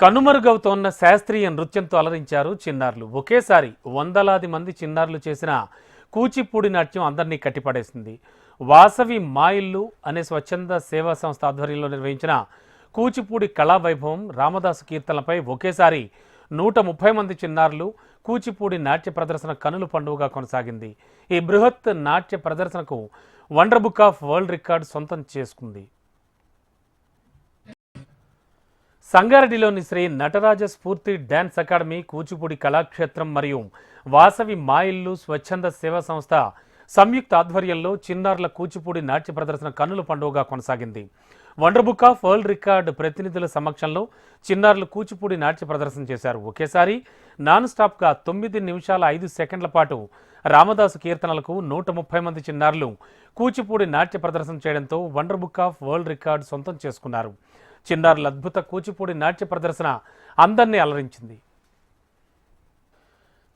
కనుమరుగవుతోన్న శాస్త్రీయ నృత్యంతో అలరించారు చిన్నారులు. ఒకేసారి వందలాది మంది చిన్నారులు చేసిన కూచిపూడి నాట్యం అందరినీ కట్టిపడేసింది. వాసవి మాయిల్లు అనే స్వచ్ఛంద సేవా సంస్థ ఆధ్వర్యంలో నిర్వహించిన కూచిపూడి కళావైభవం రామదాసు కీర్తనలపై ఒకేసారి నూట ముప్పై మంది చిన్నారులు కూచిపూడి నాట్య ప్రదర్శన కనుల పండుగగా కొనసాగింది. ఈ బృహత్ నాట్య ప్రదర్శనకు wonder book of world record సొంతం చేసుకుంది. సంగారెడ్డిలోని శ్రీ నటరాజ స్ఫూర్తి డ్యాన్స్ అకాడమీ కూచిపూడి కళాక్షేత్రం మరియు వాసవి మాయిల్లు స్వచ్ఛంద సేవా సంస్థ సంయుక్త ఆధ్వర్యంలో చిన్నారుల కూచిపూడి నాట్య ప్రదర్శన కన్నుల పండుగగా కొనసాగింది. Wonder book of world record ప్రతినిధుల సమక్షంలో చిన్నారులు కూచిపూడి నాట్య ప్రదర్శన చేశారు. ఒకేసారి నాన్ స్టాప్గా తొమ్మిది నిమిషాల ఐదు సెకండ్ల పాటు రామదాసు కీర్తనలకు నూట ముప్పై మంది చిన్నారులు కూచిపూడి నాట్య ప్రదర్శన చేయడంతో wonder book of world record సొంతం చేసుకున్నారు. చిన్నారుల అద్భుత కూచిపూడి నాట్య ప్రదర్శన అందరినీ అలరించింది.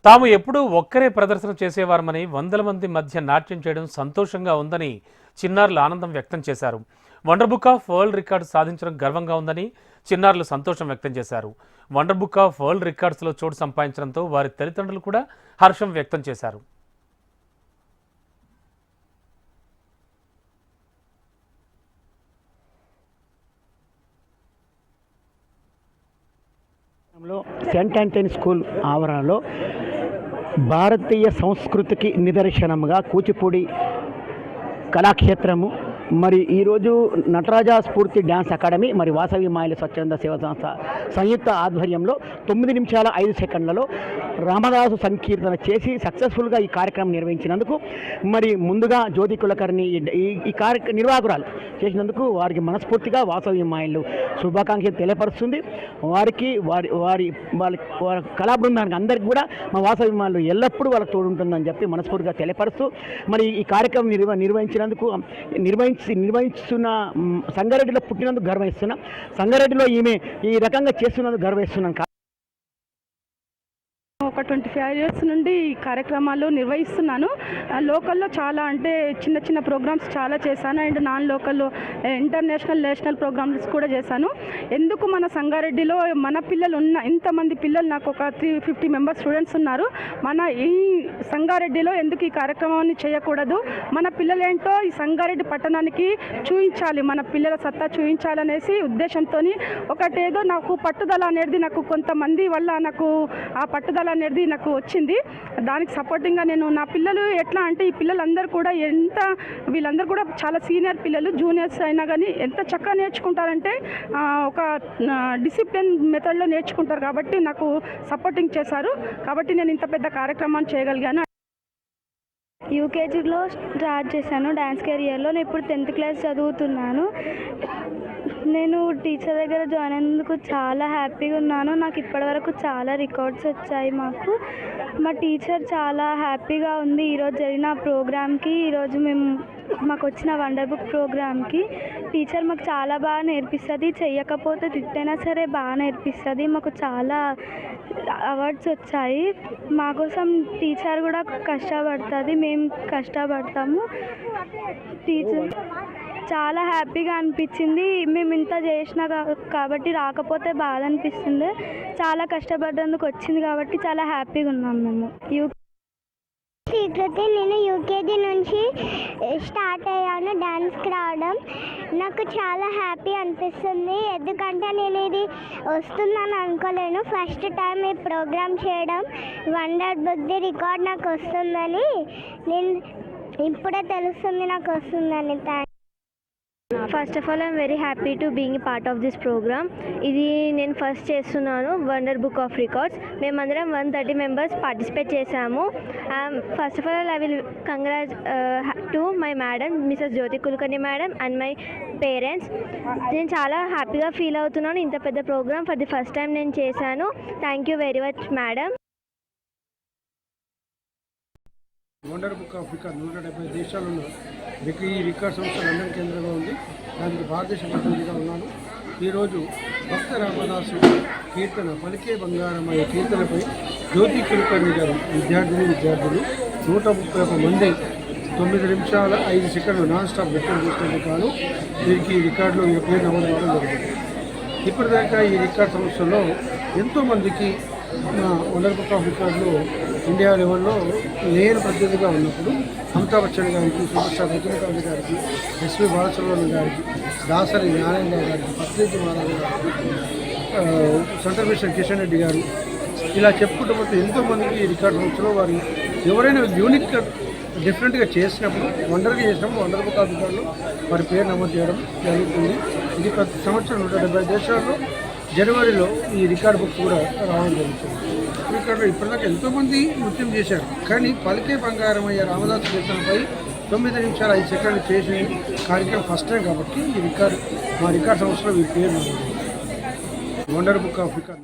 తాము ఎప్పుడూ ఒక్కరే ప్రదర్శన చేసేవారమని వందల మంది మధ్య నాట్యం చేయడం సంతోషంగా ఉందని చిన్నారులు ఆనందం వ్యక్తం చేశారు. Wonder Book of World Record సాధించడం గర్వంగా ఉందని చిన్నారులు సంతోషం వ్యక్తం చేశారు. వండర్ బుక్ ఆఫ్ వరల్డ్ రికార్డ్స్లో చోటు సంపాదించడంతో వారి తల్లిదండ్రులు కూడా హర్షం వ్యక్తం చేశారు. సెంట్ ఆంటనీ స్కూల్ ఆవరణలో భారతీయ సంస్కృతికి నిదర్శనముగా కూచిపూడి కళాక్షేత్రము మరి ఈరోజు నటరాజ స్ఫూర్తి డ్యాన్స్ అకాడమీ మరి వాసవి మాయల స్వచ్ఛంద సేవా సంస్థ సంయుక్త ఆధ్వర్యంలో తొమ్మిది నిమిషాల ఐదు సెకండ్లలో రామదాసు సంకీర్తన చేసి సక్సెస్ఫుల్గా ఈ కార్యక్రమం నిర్వహించినందుకు మరి ముందుగా జ్యోతి కులకర్ణి ఈ- ఈ కార్య నిర్వాహకురాలు చేసినందుకు వారికి మనస్ఫూర్తిగా వాసవి మాయలు శుభాకాంక్షలు తెలియపరుస్తుంది. వారికి వారి వారి వాళ్ళ వారి కళా బృందానికి అందరికీ కూడా మా వాసవి మాయలు ఎల్లప్పుడూ వాళ్ళకి తోడు ఉంటుందని చెప్పి మనస్ఫూర్తిగా తెలియపరుస్తూ మరి ఈ కార్యక్రమం నిర్వ నిర్వహించినందుకు నిర్వహించి నిర్వహిస్తున్న సంగారెడ్డిలో పుట్టినందుకు గర్వహిస్తున్నాం. సంగారెడ్డిలో ఈమె ఈ రకంగా చేస్తున్నందుకు గర్వహిస్తున్నాం ఒక ట్వంటీ ఫైవ్ ఇయర్స్ నుండి ఈ కార్యక్రమాలు నిర్వహిస్తున్నాను. లోకల్లో చాలా అంటే చిన్న చిన్న ప్రోగ్రామ్స్ చాలా చేశాను. అండ్ నాన్ లోకల్లో ఇంటర్నేషనల్ నేషనల్ ప్రోగ్రామ్స్ కూడా చేశాను. ఎందుకు మన సంగారెడ్డిలో మన పిల్లలు ఉన్న ఇంతమంది పిల్లలు నాకు ఒక త్రీ ఫిఫ్టీ మెంబర్స్ స్టూడెంట్స్ ఉన్నారు. మన ఈ సంగారెడ్డిలో ఎందుకు ఈ కార్యక్రమాన్ని చేయకూడదు? మన పిల్లలేంటో ఈ సంగారెడ్డి పట్టణానికి చూపించాలి మన పిల్లల సత్తా చూపించాలనేసి ఉద్దేశంతో ఒకటేదో నాకు పట్టుదల అనేది నాకు కొంతమంది వల్ల నాకు ఆ పట్టుదల అనేది నాకు వచ్చింది. దానికి సపోర్టింగ్గా నేను నా పిల్లలు ఎట్లా అంటే ఈ పిల్లలందరూ కూడా ఎంత వీళ్ళందరూ కూడా చాలా సీనియర్ పిల్లలు జూనియర్స్ అయినా కానీ ఎంత చక్కగా నేర్చుకుంటారంటే ఒక డిసిప్లిన్ మెథడ్లో నేర్చుకుంటారు కాబట్టి నాకు సపోర్టింగ్ చేశారు. కాబట్టి నేను ఇంత పెద్ద కార్యక్రమాన్ని చేయగలిగాను. యూకేజీలో స్టార్ట్ చేశాను డ్యాన్స్ కెరియర్లో నేను ఇప్పుడు టెన్త్ క్లాస్ చదువుతున్నాను. నేను టీచర్ దగ్గర జాయిన్ అయినందుకు చాలా హ్యాపీగా ఉన్నాను. నాకు ఇప్పటివరకు చాలా రికార్డ్స్ వచ్చాయి మాకు. మా టీచర్ చాలా హ్యాపీగా ఉంది. ఈరోజు జరిగిన ప్రోగ్రామ్కి ఈరోజు మేము మాకు వచ్చిన వండర్ బుక్ ప్రోగ్రామ్కి టీచర్ మాకు చాలా బాగా నేర్పిస్తుంది. చెయ్యకపోతే తిట్టైనా సరే బాగా నేర్పిస్తుంది. మాకు చాలా అవార్డ్స్ వచ్చాయి. మా కోసం టీచర్ కూడా కష్టపడుతుంది. మేము కష్టపడతాము. టీచర్ చాలా హ్యాపీగా అనిపించింది. మేము ఇంత చేసినా కాబట్టి రాకపోతే బాధ అనిపిస్తుంది. చాలా కష్టపడ్డందుకు వచ్చింది కాబట్టి చాలా హ్యాపీగా ఉన్నాం మేము. యూ నేను యూకేజీ నుంచి స్టార్ట్ అయ్యాను డ్యాన్స్కి రావడం. నాకు చాలా హ్యాపీ అనిపిస్తుంది. ఎందుకంటే నేను ఇది వస్తుందని అనుకోలేను. ఫస్ట్ టైం ఈ ప్రోగ్రామ్ చేయడం వండర్ బుద్ధి రికార్డ్ నాకు వస్తుందని. నేను ఇప్పుడే తెలుస్తుంది నాకు వస్తుందని. Thank first of all I'm very happy to being part of this program ఇది నేను ఫస్ట్ చేస్తున్నాను వండర్ బుక్ ఆఫ్ రికార్డ్స్ మేమందరం వన్ థర్టీ మెంబర్స్ పార్టిసిపేట్ చేశాము. First of all I will congrats to my madam Mrs Jyoti Kulkarni madam and my parents నేను చాలా హ్యాపీగా feel అవుతున్నాను ఇంత పెద్ద program for the first time నేను చేశాను. Thank you very much madam wonder book of record నూట డెబ్బై దేశాలలో ఈ రికార్డ్ సంస్థ లండన్ కేంద్రంగా ఉంది. దానికి భారతదేశ ప్రతినిధిగా ఉన్నాను ఈరోజు భక్త రామదాసు కీర్తన పలికే బంగారం అనే కీర్తనపై జ్యోతి కులకర్ణి గారు విద్యార్థిని విద్యార్థులు నూట ముప్పై ఒక మంది తొమ్మిది నిమిషాల ఐదు సెకండ్లు నాన్ స్టాప్ రికార్డు చేసినందుకు కాను వీరికి ఈ రికార్డులో ఈ పేరు నమోదు కావడం జరిగింది. ఇప్పటిదాకా ఈ రికార్డ్ సంస్థలో ఎంతోమందికి మా వండర్ బుక్ ఆఫ్ రికార్డులో ఇండియా లెవెల్లో నేను ప్రత్యర్థిగా ఉన్నప్పుడు అమితాబ్ బచ్చన్ గారికి సూపర్ స్టార్ రజనీకాంత్ గారికి ఎస్వి బాలసుబ్రహ్మణ్యం గారికి దాసరి నారాయణ గారికి పత్రిజీ మహారాజు గారికి center central minister Kishan Reddy గారు ఇలా చెప్పుకుంటూ పోతే ఎంతోమందికి రికార్డు రికార్డ్ వారు ఎవరైనా యూనిక్గా డిఫరెంట్గా చేసినప్పుడు వండర్గా చేసినప్పుడు వండర్ బుక్ ఆఫ్ వారి పేరు నమోదు చేయడం జరుగుతుంది. ఇది ప్రతి సంవత్సరం నూట డెబ్బై దేశాల్లో జనవరిలో ఈ రికార్డ్ బుక్ కూడా రావడం జరుగుతుంది. రికార్డులో ఇప్పటిదాకా ఎంతోమంది నృత్యం చేశారు. కానీ పలికే బంగారం అయ్యే రామదాస్ కీర్తనపై తొమ్మిది నిమిషాలు ఐదు సెకండ్లు చేసిన కార్యక్రమం ఫస్ట్ టైం కాబట్టి ఈ రికార్డు మా రికార్డ్ సంస్థలో వీరి పేరు వండర్ బుక్ ఆఫ్ రికార్డ్.